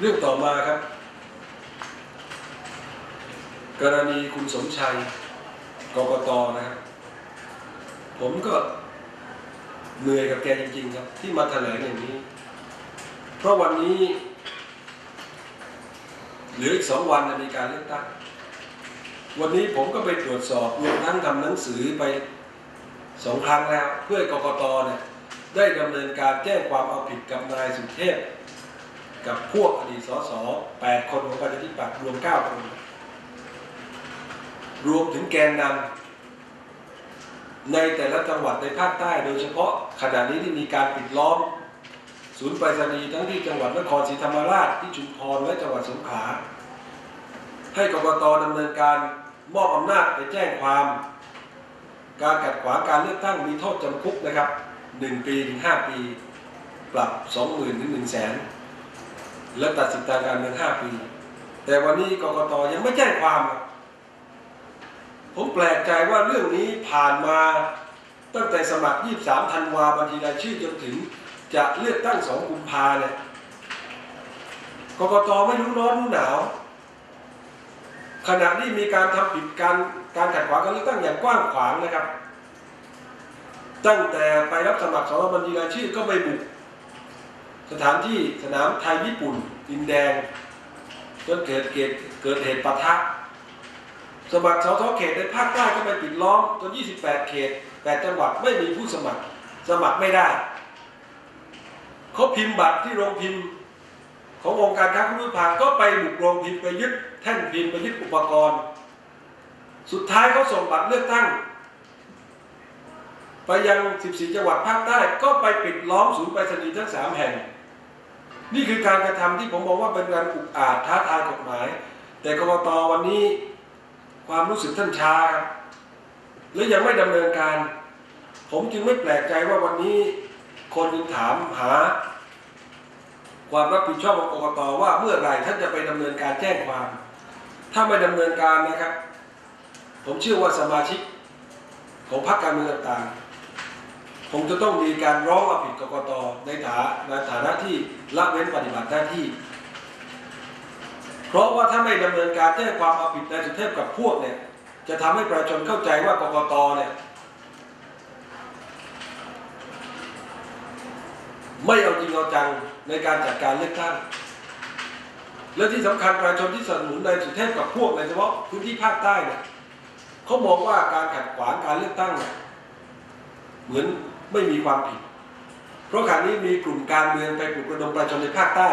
เรื่องต่อมาครับ กรณีคุณสมชัยกกตนะครับ ผมก็เหนื่อยกับแกจริงๆครับ ที่มาแถลงอย่างนี้ เพราะวันนี้ เหลืออีกสองวันจะมีการเลือกตั้งวันนี้ผมก็ไปตรวจสอบรวมทั้งทำหนังสือไปสองครั้งแล้ว เพื่อกกตเนี่ยได้ดำเนินการแจ้งความเอาผิดกับนายสุเทพ กับพวกอดีตสสแปดคนของประชาธิปัตย์รวมเก้าคน รวมถึงแกนนำในแต่ละจังหวัดในภาคใต้ โดยเฉพาะขณะนี้ที่มีการปิดล้อม ศูนย์ไปรษณีย์ทั้งที่จังหวัดนครศรีธรรมราชที่ชุมพรและจังหวัดสงขลาให้กกตดำเนินการมอบอำนาจไปแจ้งความ การขัดขวางการเลือกตั้งมีโทษจำคุกนะครับ 1 ปีถึง5ปี ปรับ 20,000ถึง1 0 0 0 0 แสนและตัดสิทธิการเมือง5ปี แต่วันนี้กกตยังไม่แจ้งความ ผมแปลกใจว่าเรื่องนี้ผ่านมาตั้งแต่สมัคร 23 ธันวาบัญชีรายชื่อจนถึงจะเลือกตั้ง 2 กุมภาเนี่ยกกตไม่รู้ร้อนรู้หนาว ขณะนี้มีการทำผิดการการขัดขวางการเลือกตั้งอย่างกว้างขวางนะครับ ตั้งแต่ไปรับสมัครสอบบัญชีรายชื่อก็ไปบุก สถานที่สนามไทยญี่ปุ่นดินแดงจนเกิดเกิดเกิดเหตุปะทะ สมัครสสเขตในภาคใต้ก็ไปปิดล้อมจน 28 เขต 8 จังหวัดไม่มีผู้สมัคร สมัครไม่ได้ เขาพิมพ์บัตรที่โรงพิมพ์ ขององค์การค้าคุณภาก็ไปบุกโรงพิมพ์ไปยึดแท่นพิมพ์ไปยึดอุปกรณ์ สุดท้ายเขาส่งบัตรเลือกตั้ง ไปยัง 14 จังหวัดภาคใต้ก็ไปปิดล้อมศูนย์ไปรษณีย์ทั้ง 3 แห่ง นี่คือการกระทำที่ผมมองว่าเป็นการอุกอาจท้าทายกฎหมาย แต่กรกตวันนี้ความรู้สึกท่านช้าครับและยังไม่ดำเนินการ ผมจึงไม่แปลกใจว่าวันนี้คนจึงถามหา ความรับผิดชอบของกรกตว่าเมื่อไหร่ท่านจะไปดำเนินการแจ้งความ ถ้าไม่ดำเนินการนะครับ ผมเชื่อว่าสมาชิกของพรรคการเมืองต่างๆ คงจะต้องมีการร้องเอาผิดกรกตในฐาในฐานะที่ละเว้นปฏิบัติหน้าที่ เพราะว่าถ้าไม่ดำเนินการแจ้งความเอาผิดนายสุเทพกับพวกเนี่ย จะทำให้ประชาชนเข้าใจว่ากกตเนี่ยไม่เอาจริงเอาจังในการจัดการเลือกตั้งและที่สำคัญประชาชนที่สนับสนุนนายสุเทพกับพวกในเฉพาะพื้นที่ภาคใต้เนี่ยเขามองว่าการขัดขวางการเลือกตั้งเนี่ยเหมือน ไม่มีความผิด เพราะขณะนี้มีกลุ่มการเมืองไปปลุกระดมประชาชนในภาคใต้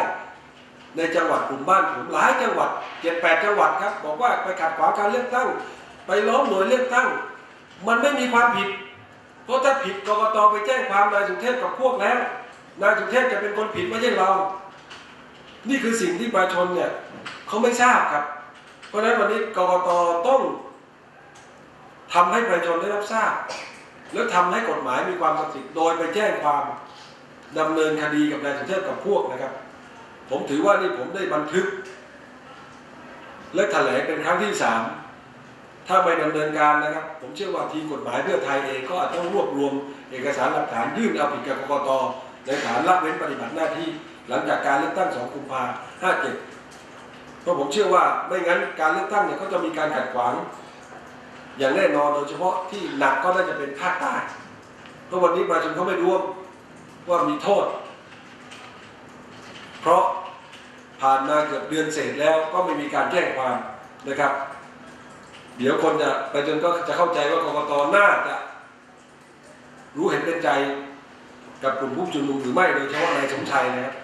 ในจังหวัดกลุ่มบ้านผมหลายจังหวัดเจ็ดแปดจังหวัดครับบอกว่าไปขัดขวางการเลือกตั้ง ไปล้อมหน่วยเลือกตั้ง มันไม่มีความผิด เพราะถ้าผิดกกตไปแจ้งความนายสุเทพกับพวกแล้วนายสุเทพจะเป็นคนผิดไม่ใช่เรา นี่คือสิ่งที่ประชาชนเนี่ยเขาไม่ทราบครับ เพราะฉะนั้นวันนี้กกตต้องทำให้ประชาชนได้รับทราบ แล้วทำให้กฎหมายมีความศักดิ์สิทธิ์โดยไปแจ้งความดำเนินคดีกับนายสุเทพกับพวกนะครับ ผมถือว่านี่ผมได้บันทึก และแถลงเป็นครั้งที่สามถ้าไม่ดำเนินการนะครับ ผมเชื่อว่าทีมกฎหมายเพื่อไทยเองก็อาจต้องรวบรวม เอกสารหลักฐานยื่นเอาผิดกับกกตในฐานละเว้นปฏิบัติหน้าที่ หลังจากการเลือกตั้ง 2 กุมภาห้าเจ็ดเพราะผมเชื่อว่าไม่งั้นการเลือกตั้งเนี่ยก็จะมีการขัดขวาง อย่างแน่นอนโดยเฉพาะที่หนักก็น่าจะเป็นภาคใต้เพราะวันนี้ประชาชนเขาไม่รู้ว่ามีโทษ เพราะผ่านมาเกือบเดือนเศษแล้วก็ไม่มีการแจ้งความนะครับ เดี๋ยวคนจะประชาชนก็จะเข้าใจว่ากรกตน่าจะ รู้เห็นเป็นใจกับกลุ่มผู้ชุมนุมหรือไม่โดยเฉพาะนายสมชัยนะครับ